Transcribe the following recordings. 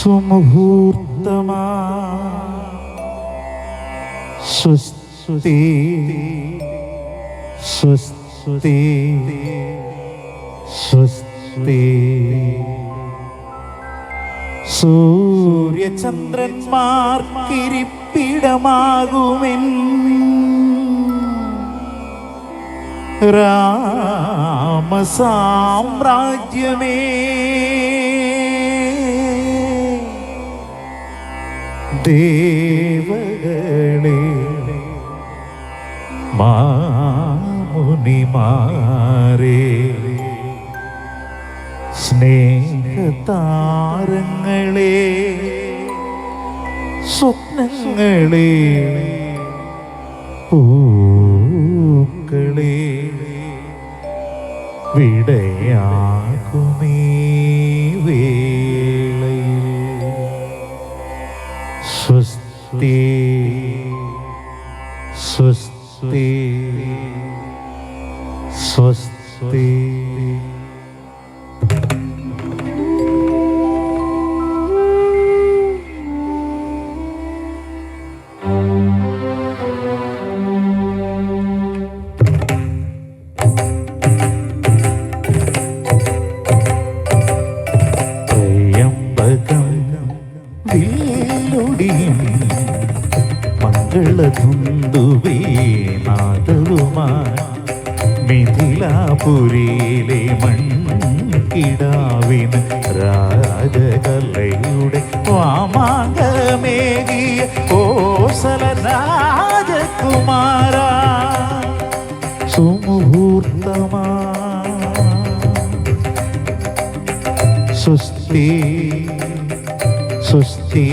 സുമുഹൂർത്തമാ സ്വസ്തി സ്വസ്തി സ്വസ്തി. സൂര്യചന്ദ്രന്മാർക്കിരിപ്പിടമാകുമെൻ രാമസാമ്രാജ്യമേ. ദേവകളെ മാമുനിമാരേ സ്നേഹതാരങ്ങളെ സ്വപ്നങ്ങളെ പൂക്കളെ വിടയാകുമീ. മംഗളധുന്തുവേ നാദവുമായി മിഥിലാപുരിയിലെ മൺകിടാവിന് രാജകലയുടെ വാമാങ്കമേകിയ കോസല രാജകുമാര സുമുഹൂർത്തമാ സ്വസ്തി സ്വസ്തി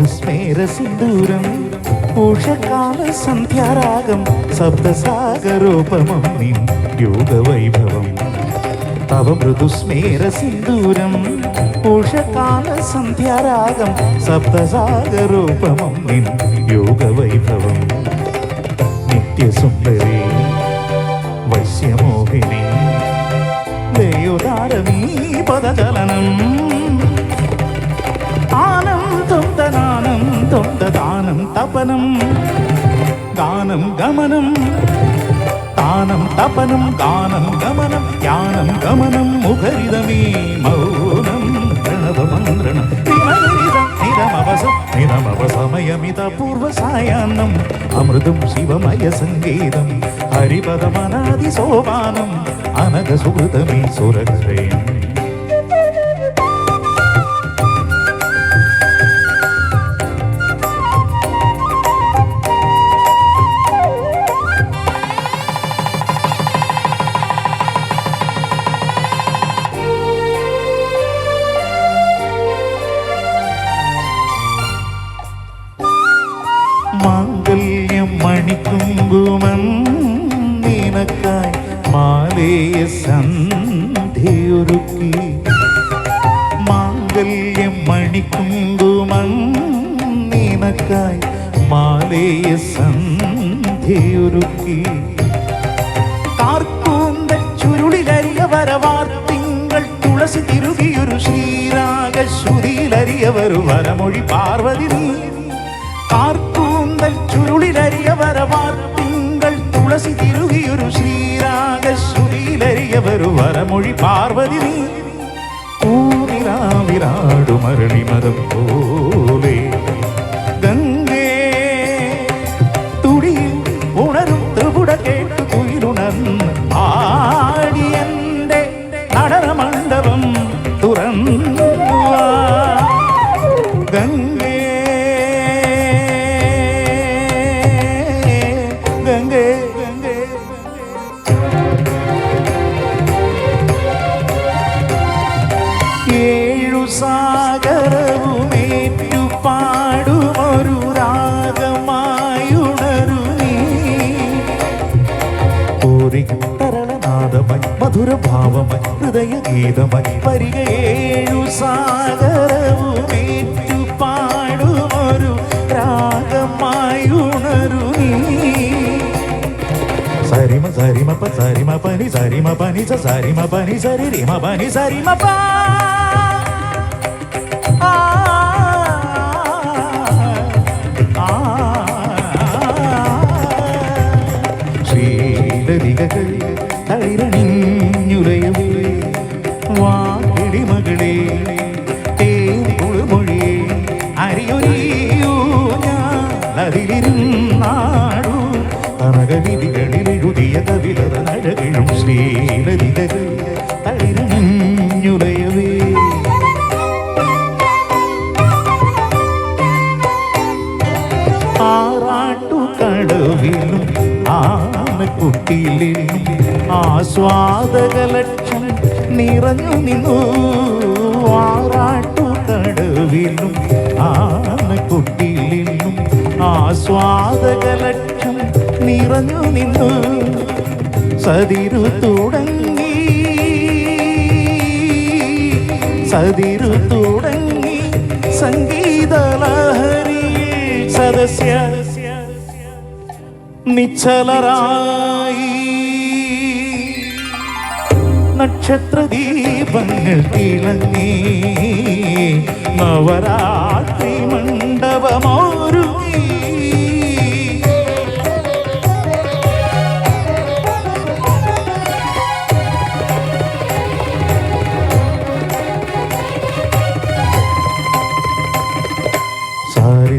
തവ മൃദുസ്മേരസിന്ദൂരം ഉഷകാല സന്ധ്യാരാഗം ശബ്ദസാഗരൂപമം യോഗവൈഭവം. തവ മൃദുസ്മേരസിന്ദൂരം ഉഷകാല സന്ധ്യാരാഗം ശബ്ദസാഗരൂപമം യോഗവൈഭവം. നിത്യസുന്ദരി വശ്യമോഹിനി ദേയോദാരമീ പദചലനം தானம் தபனம். கானம் கமனம். தானம் தபனம் கானம் கமனம். யானம் கமனம் முகரிதமே மௌனம். பிரணவ மந்திரணம் நிரமவசமயமித பூர்வ சாயானம் அமிர்தம் சிவமய சங்கீதம். ஹரிபதமனாதி சோபானம். அனக சுகிருதமே சுரக்ஷயம். സന്ധ്യയൊരുക്കി മാംഗല്യം മണിക്കുങ്കുമം നിനക്കായി മാലേയ സന്ധ്യയൊരുക്കി കാർക്കൂന്തൽ ചുരുളിലരിയ വരവാർ തിങ്കൾ തുളസി തിരുകിയൊരു ശ്രീരാഗ ശ്രുതിയിലരിയവരു വരമൊഴി പാർവതി നീ കാർക്കൂന്തൽ ചുരുളിലരിയ വരവാർ തിങ്കൾ തുളസി തിരുകിയൊരു நீயாக சுரீலறிய வரும் வரமொழி பார்வதி நீ. கூறிலா விராடு மரணி மதம் போலே. கங்கே துடியில் உணரும் திருபுட கேட்டு குயிலுணன் ஆடி நடன மண்டபம் துறந்த സാഗരവുമേറ്റു പാടുമൊരു രാഗമായുണരു നീ നാദമായി മധുരഭാവമായി ഹൃദയഗീതമായി വരികയേഴു സാഗരവുമേറ്റു പാടുമൊരു രാഗമായി ഉണരു നീ സരിമ പ സരിമ പനി സരിമ പനി സ സരിമ പനി സരി റിമ പനി സരിമ ആനക്കുട്ടിയിലും ആസ്വാദകലക്ഷം നിറഞ്ഞു നിന്നു. ആറാട്ടു കടവിലും ആനക്കുട്ടിയിലും ആസ്വാദകലക്ഷം നിറഞ്ഞു നിന്നു. സതിരു തുടങ്ങി സതിരു തുടങ്ങി സംഗീതലഹരി സദസ്യ നിശ്ചലരായി. നക്ഷത്രദീപങ്ങൾ തിളങ്ങി നവരാത്രി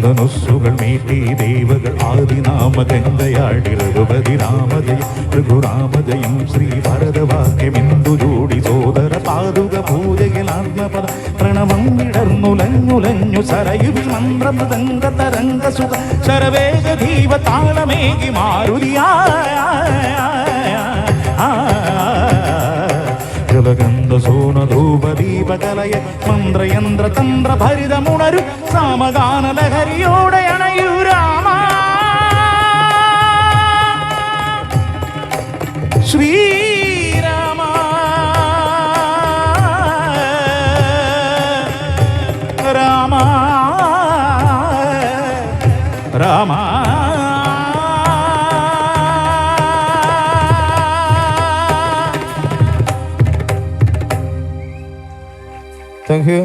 സ സ രി സ ഗാംഗ രി രി ഗാംഗ രി രി മദനി രി മൃതനുസ്സുകൾ മീട്ടി ദേവകൾ ആദിനാമ ഗംഗയാടി രഘുപതി രാമജയം രഘുരാമജയം ശ്രീ ഭരതവാക്യമിന്ദു ജോടി സോദര പാതുക പൂജയിൽ ആത്മപദ പ്രണവം വിടർന്നുലഞ്ഞുലഞ്ഞു സരയുവിൽ മന്ത്രമൃദംഗ തരംഗ സുഖ ശരവേഗ ദീപ താളമേകി ജലഗന്ധ സോന ധൂപ ദീപകലയ മന്ത്രയന്ത്ര തന്ത്ര ഭരിതമുണരു സാമഗാന ലഹരിയോടെ അണയൂ രാമ ശ്രീരാമ രാമ രാമ Thank you.